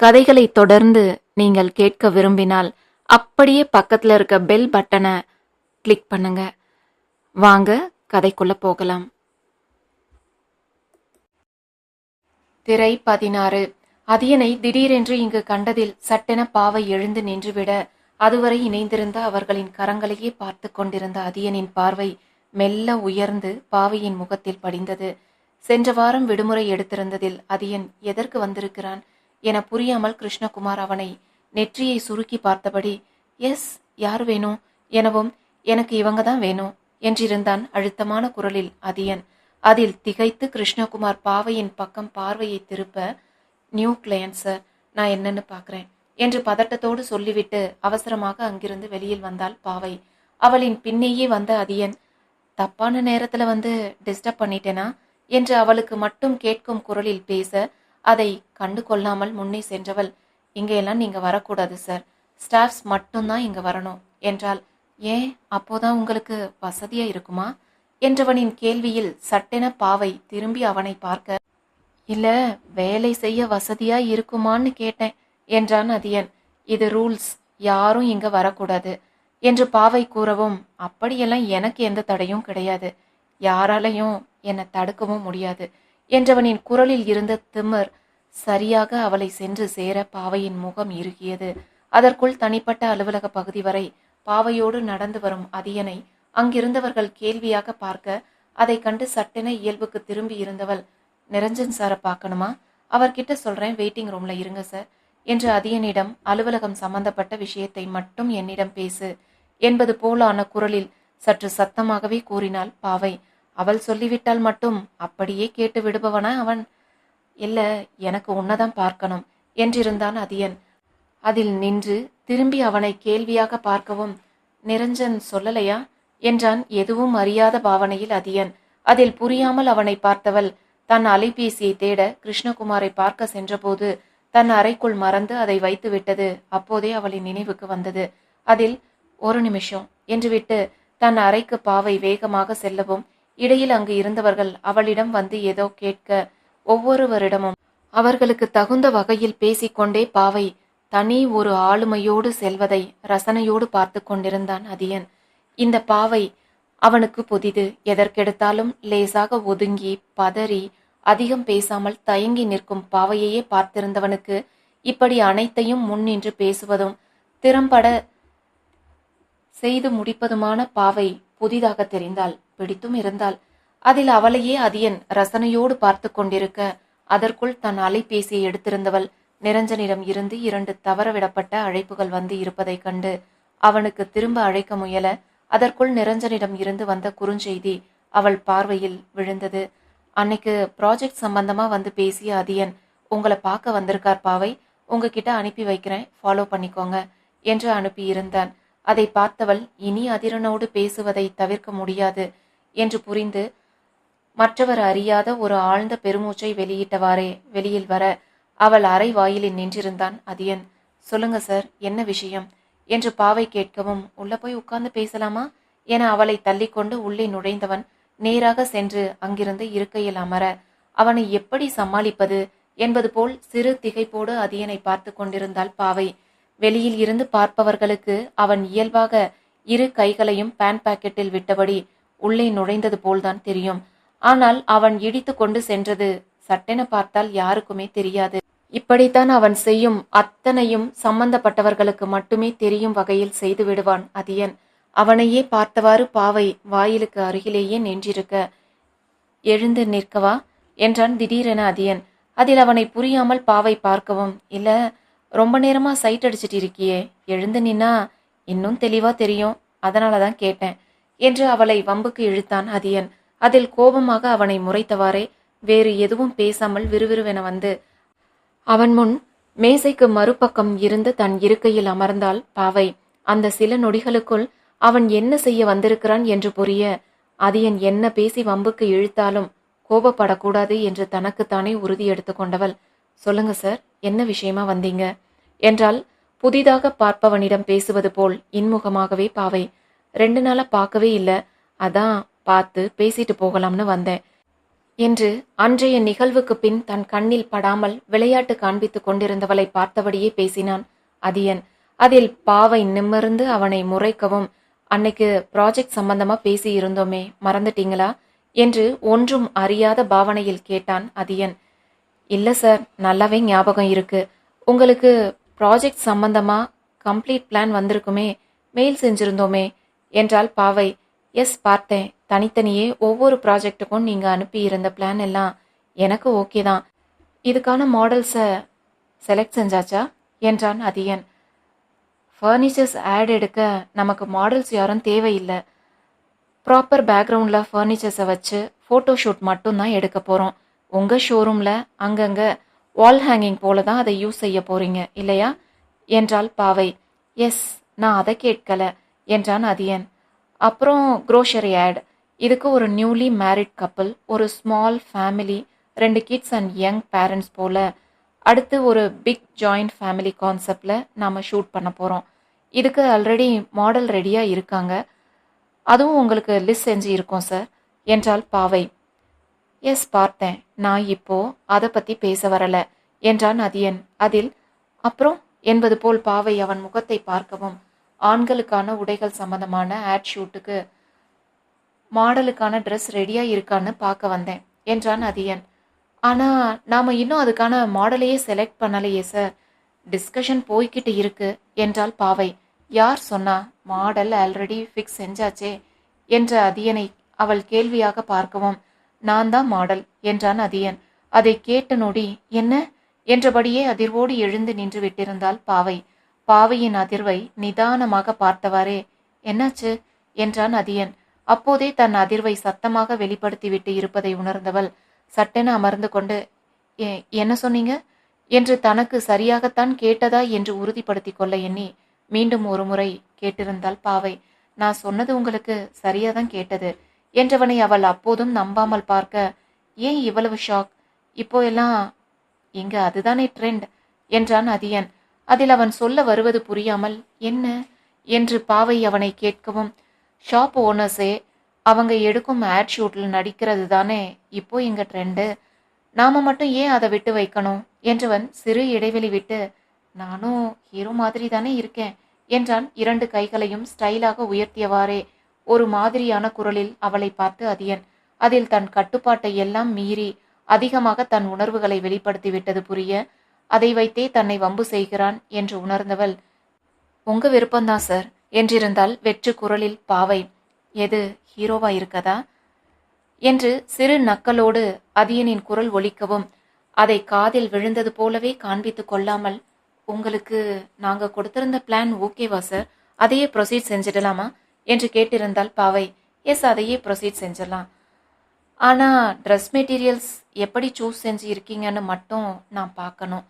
கதைகளை தொடர்ந்து நீங்கள் கேட்க விரும்பினால் அப்படியே பக்கத்துல இருக்க பெல் பட்டனை கிளிக் பண்ணுங்க. வாங்க கதைக்குள்ள போகலாம். திரை பதினாறு. அதியனை திடீரென்று இங்கு கண்டதில் சட்டென பாவை எழுந்து நின்றுவிட அதுவரை இணைந்திருந்த அவர்களின் கரங்களையே பார்த்து கொண்டிருந்த அதியனின் பார்வை மெல்ல உயர்ந்து பாவையின் முகத்தில் படிந்தது. சென்ற வாரம் விடுமுறை எடுத்திருந்ததில் அதியன் எதற்கு வந்திருக்கிறான்? என புரியாமல் கிருஷ்ணகுமார் அவனை நெற்றியை சுருக்கி பார்த்தபடி எஸ் யார் வேணும்? எனவும் எனக்கு இவங்க தான் வேணும் என்றிருந்தான் அழுத்தமான குரலில் அதியன். அதில் திகைத்து கிருஷ்ணகுமார் பாவையின் பக்கம் பார்வையை திருப்ப நியூ கிளையன்ட் சார் நான் என்னன்னு பார்க்குறேன் என்று பதட்டத்தோடு சொல்லிவிட்டு அவசரமாக அங்கிருந்து வெளியில் வந்தாள் பாவை. அவளின் பின்னேயே வந்த அதியன் தப்பான நேரத்தில் வந்து டிஸ்டர்ப் பண்ணிட்டேனா? என்று அவளுக்கு மட்டும் கேட்கும் குரலில் பேச அதை கண்டு கொள்ளாமல் முன்னே சென்றவள் இங்கேயெல்லாம் எல்லாம் வரக்கூடாது சார். ஸ்டாஃப்ஸ் மட்டும்தான் இங்கே வரணும். என்றால் ஏன்? அப்போதான் உங்களுக்கு வசதியாக இருக்குமா? என்றவனின் கேள்வியில் சட்டென பாவை திரும்பி அவனை பார்க்க இல்லை வேலை செய்ய வசதியாக இருக்குமான்னு கேட்டேன் என்றான் அதியன். இது ரூல்ஸ். யாரும் இங்கே வரக்கூடாது என்று பாவை கூறவும் அப்படியெல்லாம் எனக்கு எந்த தடையும் கிடையாது. யாராலையும் என்னை தடுக்கவும் முடியாது. என்றவனின் குரலில் இருந்த திமிர் சரியாக அவளை சென்று சேர பாவையின் முகம் இறுகியது. அதற்குள் தனிப்பட்ட அலுவலக பகுதி வரை பாவையோடு நடந்து வரும் அதியனை அங்கிருந்தவர்கள் கேள்வியாக பார்க்க அதை கண்டு சட்டென இயல்புக்கு திரும்பி இருந்தவள் நிரஞ்சன் சாரை பார்க்கணுமா? அவர்கிட்ட சொல்றேன் வெயிட்டிங் ரூம்ல இருங்க சார் என்று அதியனிடம் அலுவலகம் சம்பந்தப்பட்ட விஷயத்தை மட்டும் என்னிடம் பேசு என்பது போலான குரலில் சற்று சத்தமாகவே கூறினாள் பாவை. அவள் சொல்லிவிட்டால் மட்டும் அப்படியே கேட்டு விடுபவனா அவன்? இல்ல எனக்கு உன்னதான் பார்க்கணும் என்றிருந்தான் அதியன். அதில் நின்று திரும்பி அவனை கேள்வியாக பார்க்கவும் நிரஞ்சன் சொல்லலையா? என்றான் எதுவும் அறியாத பாவனையில் அதியன். அதில் புரியாமல் அவனை பார்த்தவள் தன் அலைபேசியை தேட கிருஷ்ணகுமாரை பார்க்க சென்றபோது தன் அறைக்குள் மறந்து அதை வைத்து விட்டது. அப்போதே அவளின் நினைவுக்கு வந்தது. அதில் ஒரு நிமிஷம் என்று விட்டு தன் அறைக்கு பாவை வேகமாக செல்லவும் இடையில் அங்கு இருந்தவர்கள் அவளிடம் வந்து ஏதோ கேட்க ஒவ்வொருவரிடமும் அவர்களுக்கு தகுந்த வகையில் பேசிக்கொண்டே பாவை தனி ஒரு ஆளுமையோடு செல்வதை ரசனையோடு பார்த்து கொண்டிருந்தான் அதியன். இந்த பாவை அவனுக்கு புதிது எதற்கெடுத்தாலும் லேசாக ஒதுங்கி பதறி அதிகம் பேசாமல் தயங்கி நிற்கும் பாவையையே பார்த்திருந்தவனுக்கு இப்படி அனைத்தையும் முன்னின்று பேசுவதும் திறம்பட செய்து முடிப்பதுமான பாவை புதிதாக தெரிந்தாள். பிடித்தும் இருந்தாள். அதில் அவளையே அதியன் ரசனையோடு பார்த்து கொண்டிருக்க அதற்குள் தன் அலைபேசியை எடுத்திருந்தவள் நிரஞ்சனிடம் இருந்து இரண்டு தவறவிடப்பட்ட அழைப்புகள் வந்து இருப்பதைக் கண்டு அவனுக்கு திரும்ப அழைக்க முயல அதற்குள் நிரஞ்சனிடம் இருந்து வந்த குறுஞ்செய்தி அவள் பார்வையில் விழுந்தது. அன்னைக்கு ப்ராஜெக்ட் சம்பந்தமா வந்து பேசிய அதியன் உங்களை பார்க்க வந்திருக்கார் பாவை உங்ககிட்ட அனுப்பி வைக்கிறேன் ஃபாலோ பண்ணிக்கோங்க என்று அனுப்பி இருந்தான் அதை பார்த்தவள் இனி அதிரனோடு பேசுவதை தவிர்க்க முடியாது. என்று புரிந்து மற்றவர் அறியாத ஒரு ஆழ்ந்த பெருமூச்சை வெளியிட்டவாறே வெளியில் வர அவள் அறை வாயிலில் நின்றிருந்தான். அதியன் சொல்லுங்க சார் என்ன விஷயம்? என்று பாவை கேட்கவும் உள்ள போய் உட்கார்ந்து பேசலாமா? என அவளை தள்ளிக்கொண்டு உள்ளே நுழைந்தவன் நேராக சென்று அங்கிருந்து இருக்கையில் அமர அவனை எப்படி சமாளிப்பது? என்பது போல் சிறு திகைப்போடு அதியனை பார்த்து கொண்டிருந்தாள் பாவை. வெளியில் இருந்து பார்ப்பவர்களுக்கு அவன் இயல்பாக இரு கைகளையும் பேன் பாக்கெட்டில் விட்டபடி உள்ளே நுழைந்தது போல்தான் தெரியும். ஆனால் அவன் இடித்து கொண்டு சென்றது சட்டென பார்த்தால் யாருக்குமே தெரியாது. இப்படித்தான் அவன் செய்யும் அத்தனையும் சம்பந்தப்பட்டவர்களுக்கு மட்டுமே தெரியும் வகையில் செய்து விடுவான் அதியன். அவனையே பார்த்தவாறு பாவை வாயிலுக்கு அருகிலேயே நின்றிருக்க எழுந்து நிற்கவா? என்றான் திடீரென அதியன். அதில் அவனை புரியாமல் பாவை பார்க்கவும். இல்ல ரொம்ப நேரமா சைட் அடிச்சிட்டு இருக்கியே. எழுந்து நின்னா இன்னும் தெளிவா தெரியும். அதனால தான் கேட்டேன். என்று அவளை வம்புக்கு இழுத்தான் அதியன். அதில் கோபமாக அவனை முறைத்தவாறே வேறு எதுவும் பேசாமல் விறுவிறுவென வந்து அவன் முன் மேசைக்கு மறுபக்கம் இருந்து தன் இருக்கையில் அமர்ந்தாள் பாவை அந்த சில நொடிகளுக்குள் அவன் என்ன செய்ய வந்திருக்கிறான் என்று புரிய அதியன் என்ன பேசி வம்புக்கு இழுத்தாலும் கோபப்படக்கூடாது என்று தனக்குத்தானே உறுதி எடுத்துக்கொண்டவள் சொல்லுங்க சார் என்ன விஷயமா வந்தீங்க? என்றால் புதிதாக பார்ப்பவனிடம் பேசுவது போல் இன்முகமாகவே பாவை ரெண்டு நாளா பார்க்கவே இல்லை. அதான் பார்த்து பேசிட்டு போகலாம்னு வந்தேன். என்று அன்றைய நிகழ்வுக்கு பின் தன் கண்ணில் படாமல் விளையாட்டு காண்பித்துக் கொண்டிருந்தவளை பார்த்தபடியே பேசினான் அதியன் அதில் பாவை நிமிர்ந்து அவனை முறைக்கவும் அன்னைக்கு ப்ராஜெக்ட் சம்பந்தமா பேசி இருந்தோமே மறந்துட்டீங்களா? என்று ஒன்றும் அறியாத பாவனையில் கேட்டான் அதியன் இல்ல சார் நல்லாவே ஞாபகம் இருக்கு. உங்களுக்கு ப்ராஜெக்ட் சம்பந்தமா கம்ப்ளீட் பிளான் வந்திருக்குமே மெயில் செஞ்சிருந்தோமே என்றால் பாவை எஸ் பார்த்தேன். தனித்தனியே ஒவ்வொரு ப்ராஜெக்ட்டுக்கும் நீங்கள் அனுப்பி இருந்த பிளான் எல்லாம் எனக்கு ஓகே தான். இதுக்கான மாடல்ஸை செலக்ட் செஞ்சாச்சா? என்றான் அதியன். ஃபர்னிச்சர்ஸ் ஆட் எடுக்க நமக்கு மாடல்ஸ் யாரும் தேவையில்லை. ப்ராப்பர் பேக்ரவுண்டில் ஃபர்னிச்சர்ஸை வச்சு ஃபோட்டோ ஷூட் மட்டும்தான் எடுக்க போகிறோம் உங்கள் ஷோரூமில் அங்கங்கே வால் ஹேங்கிங் போல தான் அதை யூஸ் செய்ய போகிறீங்க இல்லையா? என்றால் பாவை. எஸ் நான் அதை கேட்கல. என்றான் அதியன். அப்புறம் க்ரோஷரி ஆட் இதுக்கு ஒரு நியூலி மேரிட் கப்பல் ஒரு ஸ்மால் ஃபேமிலி ரெண்டு கிட்ஸ் அண்ட் யங் பேரண்ட்ஸ் போல். அடுத்து ஒரு பிக் ஜாயிண்ட் ஃபேமிலி கான்செப்டில் நாம் ஷூட் பண்ண போகிறோம் இதுக்கு ஆல்ரெடி மாடல் ரெடியாக இருக்காங்க. அதுவும் உங்களுக்கு லிஸ்ட் செஞ்சு இருக்கோம் சார் என்றால் பாவை. எஸ் பார்த்தேன். நான் இப்போ அதை பற்றி பேச வரல என்றான் அதியன். அதில் அப்புறம் என்பது போல் பாவை அவன் முகத்தை பார்க்கவும் ஆண்களுக்கான உடைகள் சம்மந்தமான ஆட் ஷூட்டுக்கு மாடலுக்கான ட்ரெஸ் ரெடியாக இருக்கான்னு பார்க்க வந்தேன் என்றான் அதியன். ஆனால் நாம் இன்னும் அதுக்கான மாடலையே செலக்ட் பண்ணலையே சார் டிஸ்கஷன் போய்கிட்டு இருக்கு என்றால் பாவை. யார் சொன்னா மாடல் ஆல்ரெடி ஃபிக்ஸ் செஞ்சாச்சே என்ற அதியனை அவள் கேள்வியாக பார்க்கவும் நான் தான் மாடல் என்றான் அதியன். அதை கேட்ட நொடி என்ன? என்றபடியே அதிர்வோடு எழுந்து நின்று விட்டிருந்தாள் பாவை. பாவையின் அதிர்வை நிதானமாக பார்த்தவாறே என்னாச்சு என்றான் அதியன். அப்போதே தன் அதிர்வை சத்தமாக வெளிப்படுத்திவிட்டு இருப்பதை உணர்ந்தவள் சட்டென அமர்ந்து கொண்டு என்ன சொன்னீங்க என்று தனக்கு சரியாகத்தான் கேட்டதா என்று உறுதிப்படுத்தி கொள்ள எண்ணி மீண்டும் ஒரு முறை கேட்டிருந்தாள் பாவை. நான் சொன்னது உங்களுக்கு சரியாதான் கேட்டது என்றவனை அவள் அப்போதும் நம்பாமல் பார்க்க ஏன் இவ்வளவு ஷாக் இப்போ எல்லாம் இங்க அதுதானே ட்ரெண்ட் என்றான் அதியன். அதில் அவன் சொல்ல வருவது புரியாமல் என்ன என்று பாவை அவனை கேட்கவும் ஷாப் ஓனர்ஸே அவங்க எடுக்கும் ஆட் ஷூட்டில் நடிக்கிறது தானே? இப்போ எங்கள் ட்ரெண்டு நாம மட்டும் ஏன் அதை விட்டு வைக்கணும் என்றவன் சிறு இடைவெளி விட்டு நானும் ஹீரோ மாதிரி தானே இருக்கேன் என்றான் இரண்டு கைகளையும் ஸ்டைலாக உயர்த்தியவாறே. ஒரு மாதிரியான குரலில் அவளை பார்த்து அதியன் அதில் தன் கட்டுப்பாட்டை எல்லாம் மீறி அதிகமாக தன் உணர்வுகளை வெளிப்படுத்தி விட்டது புரிய அதை வைத்தே தன்னை வம்பு செய்கிறான் என்று உணர்ந்தவள். உங்க விருப்பம்தான் சார். என்றிருந்தால் வெற்று குரலில் பாவை எது ஹீரோவா இருக்கதா? என்று சிறு நக்கலோடு அதியனின் குரல் ஒலிக்கவும் அதை காதில் விழுந்தது போலவே காண்பித்துக் கொள்ளாமல் உங்களுக்கு நாங்க கொடுத்திருந்த பிளான் ஓகேவா சார்? அதையே ப்ரொசீட் செஞ்சிடலாமா? என்று கேட்டிருந்தால் பாவை எஸ் அதையே ப்ரொசீட் செஞ்சிடலாம். ஆனா ட்ரெஸ் மெட்டீரியல்ஸ் எப்படி சூஸ் செஞ்சு இருக்கீங்கன்னு மட்டும் நான் பார்க்கணும்.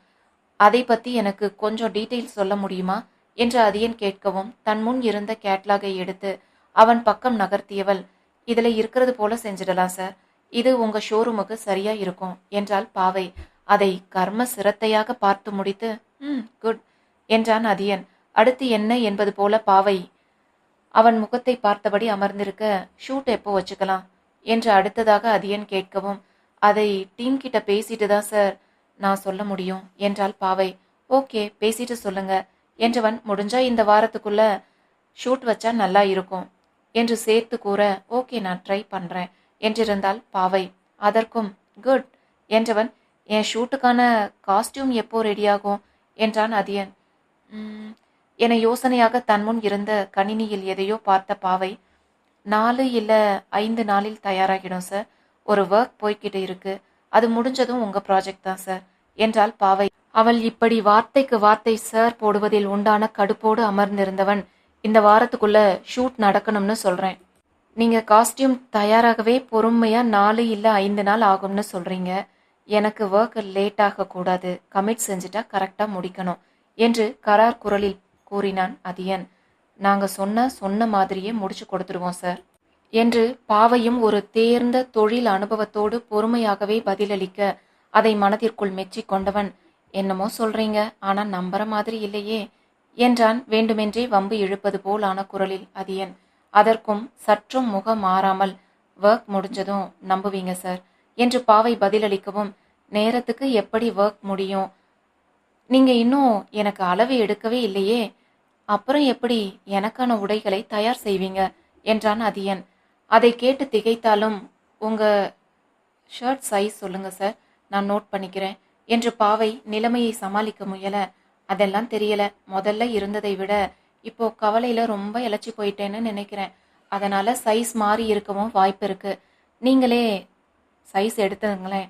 அதை பத்தி எனக்கு கொஞ்சம் டீட்டெயில் சொல்ல முடியுமா? என்று அதியன் கேட்கவும் தன் முன் இருந்த கேட்லாகை எடுத்து அவன் பக்கம் நகர்த்தியவள். இதுல இருக்கிறது போல செஞ்சிடலாம் சார் இது உங்க ஷோரூமுக்கு சரியா இருக்கும். என்றால் பாவை. அதை கர்ம சிரத்தையாக பார்த்து முடித்து ம் குட் என்றான் அதியன் அடுத்து என்ன என்பது போல பாவை அவன் முகத்தை பார்த்தபடி அமர்ந்திருக்க ஷூட் எப்போ வச்சுக்கலாம்? என்று அடுத்ததாக அதியன் கேட்கவும் அதை டீம் கிட்ட பேசிட்டு தான் சார் நான் சொல்ல முடியும் என்றால் பாவை. ஓகே பேசிட்டு சொல்லுங்க என்றவன் முடிஞ்சா இந்த வாரத்துக்குள்ள ஷூட் வச்சா நல்லா இருக்கும் என்று சேர்த்து கூற ஓகே நான் ட்ரை பண்றேன் என்றிருந்தால் பாவை. அதற்கும் குட் என்றவன் என் ஷூட்டுக்கான காஸ்டியூம் எப்போ ரெடியாகும் என்றான் அதியன். என யோசனையாக தன்முன் இருந்த கணினியில் எதையோ பார்த்த பாவை நாலு இல்லை ஐந்து நாளில் தயாராகிடும் சார் ஒரு ஒர்க் போய்கிட்டு இருக்குது அது முடிஞ்சதும் உங்க ப்ராஜெக்ட் தான் சார் என்றால் பாவை அவள் இப்படி வார்த்தைக்கு வார்த்தை சார் போடுவதில் உண்டான கடுப்போடு அமர்ந்திருந்தவன் இந்த வாரத்துக்குள்ள ஷூட் நடக்கணும்னு சொல்றேன். நீங்க காஸ்டியூம் தயாராகவே பொறுமையா நாலு இல்ல ஐந்து நாள் ஆகும்னு சொல்றீங்க. எனக்கு ஒர்க் லேட் ஆகக்கூடாது கமிட் செஞ்சுட்டா கரெக்டாக முடிக்கணும் என்று கரார் குரலில் கூறினான் அதியன். நாங்க சொன்ன சொன்ன மாதிரியே முடிச்சு கொடுத்துருவோம் சார் என்று பாவையும் ஒரு தேர்ந்த தொழில் அனுபவத்தோடு பொறுமையாகவே பதிலளிக்க அதை மனதிற்குள் மெச்சிக் கொண்டவன். என்னமோ சொல்றீங்க ஆனா நம்புற மாதிரி இல்லையே என்றான் வேண்டுமென்றே வம்பு இழுப்பது போலான குரலில் அதியன். அதற்கும் சற்றும் முகம் மாறாமல் ஒர்க் முடிஞ்சதும் நம்புவீங்க சார் என்று பாவை பதிலளிக்கவும் நேரத்துக்கு எப்படி ஒர்க் முடியும்? நீங்க இன்னும் எனக்கு அளவு எடுக்கவே இல்லையே அப்புறம் எப்படி எனக்கான உடைகளை தயார் செய்வீங்க? என்றான் அதியன். அதை கேட்டு திகைத்தாலும் உங்கள் ஷர்ட் சைஸ் சொல்லுங்கள் சார் நான் நோட் பண்ணிக்கிறேன். என்று பாவை நிலைமையை சமாளிக்க முயல. அதெல்லாம் தெரியல. முதல்ல இருந்ததை விட இப்போ கவலையில் ரொம்ப இழைச்சி போயிட்டேன்னு நினைக்கிறேன். அதனால் சைஸ் மாறி இருக்கவும் வாய்ப்பு இருக்குது நீங்களே சைஸ் எடுத்துங்களேன்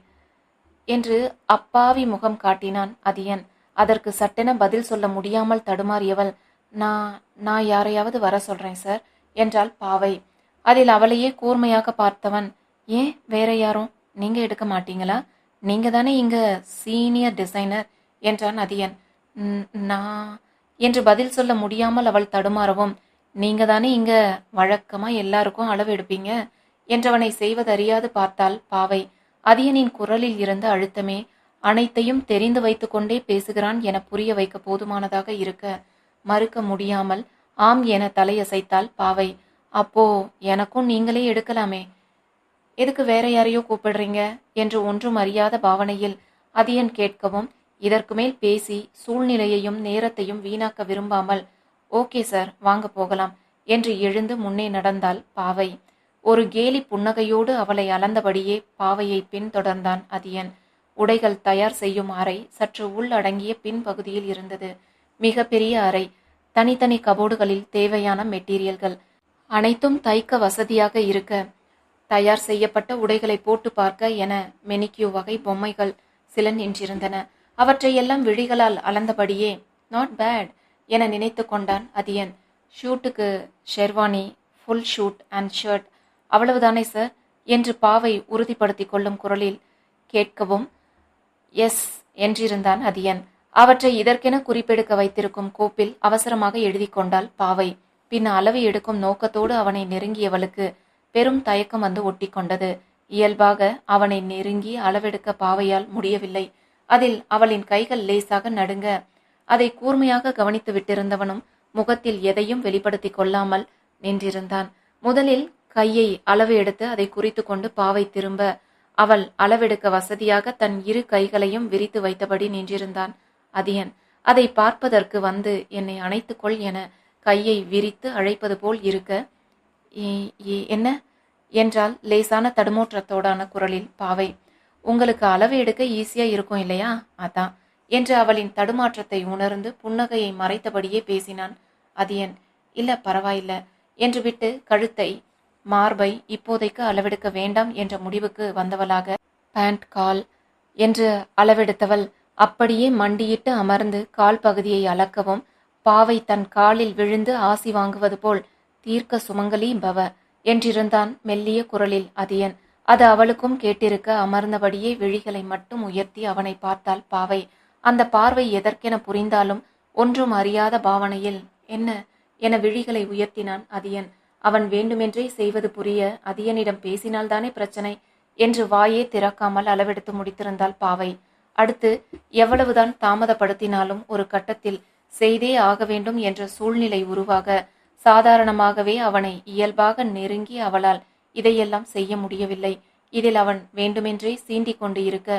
என்று அப்பாவி முகம் காட்டினான் அதியன். அதற்கு சட்டென பதில் சொல்ல முடியாமல் தடுமாறியவள் நான் நான் யாரையாவது வர சொல்கிறேன் சார் என்றாள் பாவை. அதில் அவளையே கூர்மையாக பார்த்தவன். ஏன்? வேற யாரும்? நீங்க எடுக்க மாட்டீங்களா? நீங்க தானே இங்க சீனியர் டிசைனர் என்றான் அதியன் நான் என்று பதில் சொல்ல முடியாமல் அவள் தடுமாறவும் நீங்க தானே இங்க வழக்கமா எல்லாருக்கும் அளவு எடுப்பீங்க? என்றவனை செய்வதறியாது பார்த்தாள் பாவை. அதியனின் குரலில் இருந்த அழுத்தமே அனைத்தையும் தெரிந்து வைத்துக்கொண்டே பேசுகிறான் என புரிய வைக்க போதுமானதாக இருக்க மறுக்க முடியாமல் ஆம் என தலையசைத்தாள் பாவை. அப்போ எனக்கும் நீங்களே எடுக்கலாமே. எதுக்கு வேற யாரையோ கூப்பிடுறீங்க? என்று ஒன்றும் அறியாத பாவனையில் அதியன் கேட்கவும் இதற்கு மேல் பேசி சூழ்நிலையையும் நேரத்தையும் வீணாக்க விரும்பாமல் ஓகே சார் வாங்க போகலாம் என்று எழுந்து முன்னே நடந்தாள் பாவை. ஒரு கேலி புன்னகையோடு அவளை அளந்தபடியே பாவையை பின்தொடர்ந்தான் அதியன். உடைகள் தயார் செய்யும் அறை சற்று உள்ளடங்கிய பின்பகுதியில் இருந்தது. மிகப்பெரிய அறை தனித்தனி கபோர்டுகளில் தேவையான மெட்டீரியல்கள் அனைத்தும் தைக்க வசதியாக இருக்க தயார் செய்யப்பட்ட உடைகளை போட்டு பார்க்க என மெனிக்யூ வகை பொம்மைகள் சில நின்றிருந்தன. அவற்றையெல்லாம் விழிகளால் அளந்தபடியே நாட் பேட் என நினைத்து கொண்டான் Athiyan. ஷூட்டுக்கு sherwani full suit and shirt அவ்வளவுதானே சார் என்று பாவை உறுதிப்படுத்தி கொள்ளும் குரலில் கேட்கவும் எஸ் என்றிருந்தான் அதியன். அவற்றை இதற்கென குறிப்பெடுக்க வைத்திருக்கும் கோப்பில் அவசரமாக எழுதி கொண்டாள் பாவை. பின் அளவு எடுக்கும் நோக்கத்தோடு அவனை நெருங்கியவளுக்கு பெரும் தயக்கம் வந்து ஒட்டி கொண்டது. இயல்பாக அவனை நெருங்கி அளவெடுக்க பாவையால் முடியவில்லை. அதில் அவளின் கைகள் லேசாக நடுங்க அதை கூர்மையாக கவனித்து விட்டிருந்தவனும் முகத்தில் எதையும் வெளிப்படுத்திக் கொள்ளாமல் நின்றிருந்தான். முதலில் கையை அளவு எடுத்து அதை குறித்து கொண்டு பாவை திரும்ப அவள் அளவெடுக்க வசதியாக தன் இரு கைகளையும் விரித்து வைத்தபடி நின்றிருந்தான். அதியன் அதை பார்ப்பதற்கு வந்து என்னை அணைத்துக்கொள் என கையை விரித்து அழைப்பது போல் இருக்க "ஏ- ஏ- என்ன? என்றால் லேசான தடுமூற்றத்தோடான குரலில் பாவை உங்களுக்கு அளவு எடுக்க ஈஸியா இருக்கும் இல்லையா? அதான் என்று அவளின் தடுமாற்றத்தை உணர்ந்து புன்னகையை மறைத்தபடியே பேசினான். அதியன் இல்ல பரவாயில்ல என்று விட்டு கழுத்தை மார்பை இப்போதைக்கு அளவெடுக்க வேண்டாம் என்ற முடிவுக்கு வந்தவளாக பேண்ட் கால் என்று அளவெடுத்தவள் அப்படியே மண்டியிட்டு அமர்ந்து கால் பகுதியை அளக்கவும் பாவை தன் காலில் விழுந்து ஆசி வாங்குவது போல் தீர்க்க சுமங்கலி பவ என்றிருந்தான் மெல்லிய குரலில் அதியன். அது அவளுக்கும் கேட்டிருக்க அமர்ந்தபடியே விழிகளை மட்டும் உயர்த்தி அவனை பார்த்தாள் பாவை. அந்த பார்வை எதற்கென புரிந்தாலும் ஒன்றும் அறியாத பாவனையில் என்ன? என விழிகளை உயர்த்தினான் அதியன். அவன் வேண்டுமென்றே செய்வது புரிய அதியனிடம் பேசினால்தானே பிரச்சனை? என்று வாயே திறக்காமல் அளவெடுத்து முடித்திருந்தாள் பாவை. அடுத்து எவ்வளவுதான் தாமதப்படுத்தினாலும் ஒரு கட்டத்தில் செய்தே ஆக வேண்டும் என்ற சூழ்நிலை உருவாக சாதாரணமாகவே அவனை இயல்பாக நெருங்கி அவளால் இதையெல்லாம் செய்ய முடியவில்லை. இதில் அவன் வேண்டுமென்றே சீண்டிக் கொண்டு இருக்க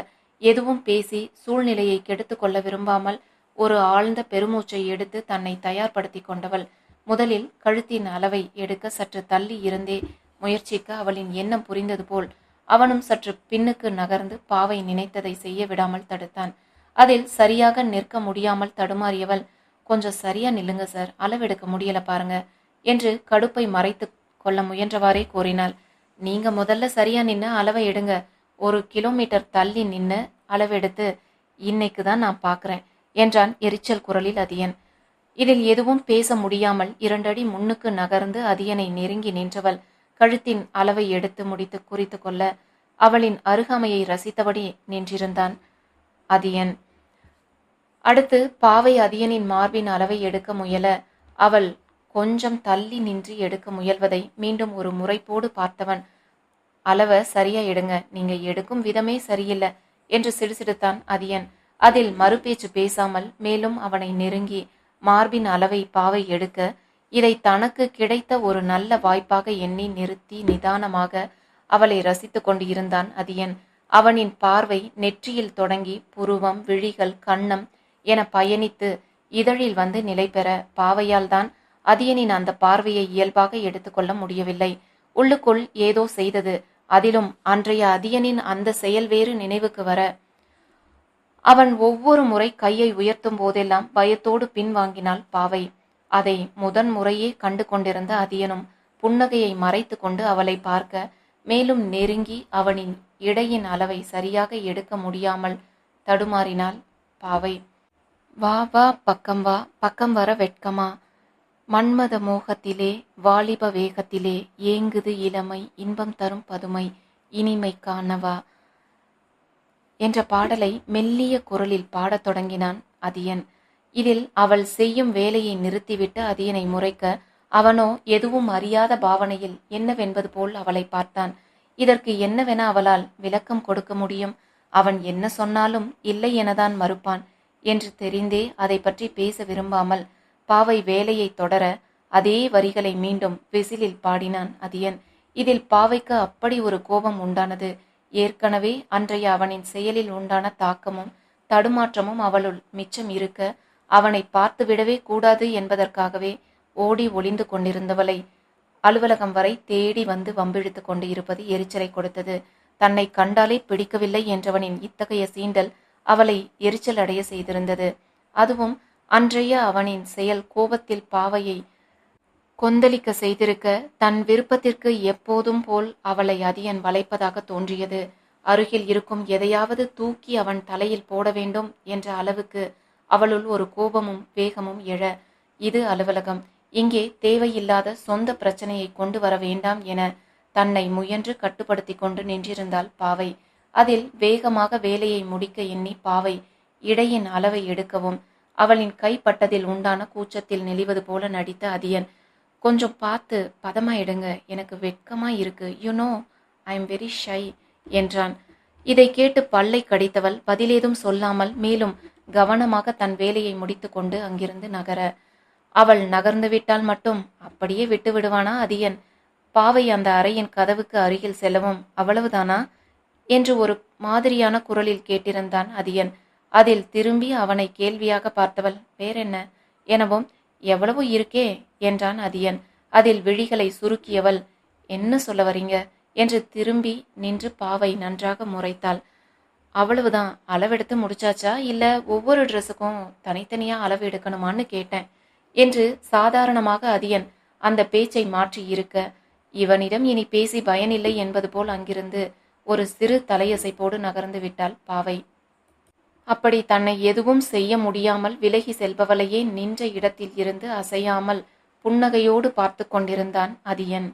எதுவும் பேசி சூழ்நிலையை கெடுத்து கொள்ள விரும்பாமல் ஒரு ஆழ்ந்த பெருமூச்சை எடுத்து தன்னை தயார்படுத்தி கொண்டவள். முதலில் கழுத்தின் அளவை எடுக்க சற்று தள்ளி இருந்தே முயற்சிக்க அவளின் எண்ணம் புரிந்தது போல் அவனும் சற்று பின்னுக்கு நகர்ந்து பாவை நினைத்ததை செய்ய விடாமல் தடுத்தான். அதில் சரியாக நிற்க முடியாமல் தடுமாறியவள் கொஞ்சம் சரியா நில்லுங்க சார் அளவெடுக்க முடியல பாருங்க என்று கடுப்பை மறைத்து கொள்ள முயன்றவாறே கூறினாள். நீங்க முதல்ல சரியா நின்று அளவை எடுங்க. ஒரு கிலோமீட்டர் தள்ளி நின்று அளவெடுத்து இன்னைக்கு தான் நான் பார்க்குறேன் என்றான் எரிச்சல் குரலில் அதியன். இதில் எதுவும் பேச முடியாமல் இரண்டடி முன்னுக்கு நகர்ந்து அதியனை நெருங்கி நின்றவள் கழுத்தின் அளவை எடுத்து முடித்து குறித்து கொள்ள அவளின் அருகாமையை ரசித்தபடி நின்றிருந்தான். அதியன் அடுத்து பாவை அதியனின் மார்பின் அளவை எடுக்க முயல அவள் கொஞ்சம் தள்ளி நின்று எடுக்க முயல்வதை மீண்டும் ஒரு முறைப்போடு பார்த்தவன் அளவை சரியா எடுங்க நீங்க எடுக்கும் விதமே சரியில்லை என்று சிடுசிடுத்தான் அதியன். அதில் மறுபேச்சு பேசாமல் மேலும் அவனை நெருங்கி மார்பின் அளவை பாவை எடுக்க இதை தனக்கு கிடைத்த ஒரு நல்ல வாய்ப்பாக எண்ணி நிறுத்தி நிதானமாக அவளை ரசித்து கொண்டு இருந்தான் அதியன். அவனின் பார்வை நெற்றியில் தொடங்கி புருவம் விழிகள் கண்ணம் என பயணித்து இதழில் வந்து நிலை பெற பாவையால்தான் அதியனின் அந்த பார்வையை இயல்பாக எடுத்துக்கொள்ள முடியவில்லை. உள்ளுக்குள் ஏதோ செய்தது. அதிலும் அன்றைய அதியனின் அந்த செயல் வேறு நினைவுக்கு வர. அவன் ஒவ்வொரு முறை கையை உயர்த்தும் போதெல்லாம் பயத்தோடு பின்வாங்கினாள் பாவை. அதை முதன் முறையே கண்டு கொண்டிருந்த அதியனும் புன்னகையை மறைத்து கொண்டு அவளை பார்க்க மேலும் நெருங்கி அவனின் இடையின் அளவை சரியாக எடுக்க முடியாமல் தடுமாறினாள் பாவை. வா வா பக்கம் வா பக்கம் வர வெட்கமா? மன்மத மோகத்திலே வாலிப வேகத்திலே ஏங்குது இளமை இன்பம் தரும் பதுமை இனிமை காணவா? என்ற பாடலை மெல்லிய குரலில் பாடத் தொடங்கினான் அதியன். இதில் அவள் செய்யும் வேலையை நிறுத்திவிட்டு அதியனை முறைக்க அவனோ எதுவும் அறியாத பாவனையில் என்னவென்பது போல் அவளை பார்த்தான். இதற்கு என்னவென அவளால் விளக்கம் கொடுக்க முடியும்? அவன் என்ன சொன்னாலும் இல்லை எனதான் மறுப்பான். என்று தெரிந்தே அதை பற்றி பேச விரும்பாமல் பாவை வேலையை தொடர அதே வரிகளை மீண்டும் விசிலில் பாடினான் அதியன். இதில் பாவைக்கு அப்படி ஒரு கோபம் உண்டானது. ஏற்கனவே அன்றைய அவனின் செயலில் உண்டான தாக்கமும் தடுமாற்றமும் அவளுள் மிச்சம் இருக்க அவனை பார்த்து விடவே கூடாது என்பதற்காகவே ஓடி ஒளிந்து கொண்டிருந்தவளை அலுவலகம் வரை தேடி வந்து வம்பிழுத்து கொண்டு இருப்பது எரிச்சலை கொடுத்தது. தன்னை கண்டாலே பிடிக்கவில்லை என்றவனின் இத்தகைய சீண்டல் அவளை எரிச்சல் அடைய செய்திருந்தது. அதுவும் அன்றைய அவனின் செயல் கோபத்தில் பாவையை கொந்தளிக்க செய்திருக்க தன் விருப்பத்திற்கு எப்போதும் போல் அவளை அதியன் வளைப்பதாக தோன்றியது. அருகில் இருக்கும் எதையாவது தூக்கி அவன் தலையில் போட வேண்டும் என்ற அளவுக்கு அவளுள் ஒரு கோபமும் வேகமும் எழ இது அலுவலகம். இங்கே தேவையில்லாத சொந்த பிரச்சனையை கொண்டு வர வேண்டாம் என தன்னை முயன்று கட்டுப்படுத்தி கொண்டு நின்றிருந்தாள் பாவை. அதில் வேகமாக வேலையை முடிக்க எண்ணி பாவை இடையின் அளவை எடுக்கவும். அவளின் கைப்பட்டதில் உண்டான கூச்சத்தில் நெளிவது போல நடித்த அதியன் கொஞ்சம் பார்த்து பதமா எடுங்க எனக்கு வெட்கமா இருக்கு. You know I am very shy என்றான். இதை கேட்டு பல்லை கடித்தவள் பதிலேதும் சொல்லாமல் மேலும் கவனமாக தன் வேலையை முடித்துக்கொண்டு அங்கிருந்து நகர. அவள் நகர்ந்து விட்டால் மட்டும் அப்படியே விட்டு விடுவானா அதியன்? பாவை அந்த அறையின் கதவுக்கு அருகில் செல்லவும் அவ்வளவுதானா? என்று ஒரு மாதிரியான குரலில் கேட்டிருந்தான் அதியன். அதில் திரும்பி அவனை கேள்வியாக பார்த்தவள் வேறென்ன? எனவும் எவ்வளவு இருக்கே? என்றான் அதியன். அதில் விழிகளை சுருக்கியவள் என்ன சொல்ல வரீங்க? என்று திரும்பி நின்று பாவை நன்றாக முறைத்தாள். அவ்வளவுதான். அளவெடுத்து முடிச்சாச்சா? இல்ல ஒவ்வொரு ட்ரெஸ்ஸுக்கும் தனித்தனியா அளவு எடுக்கணுமான்னு கேட்டேன் என்று சாதாரணமாக அதியன் அந்த பேச்சை மாற்றி இருக்க இவனிடம் இனி பேசி பயனில்லை என்பது போல் அங்கிருந்து ஒரு சிறு தலையசைப்போடு நகர்ந்து விட்டாள் பாவை. அப்படி தன்னை எதுவும் செய்ய முடியாமல் விலகி செல்பவளையே நின்ற இடத்தில் இருந்து அசையாமல் புன்னகையோடு பார்த்து கொண்டிருந்தான் அதியன்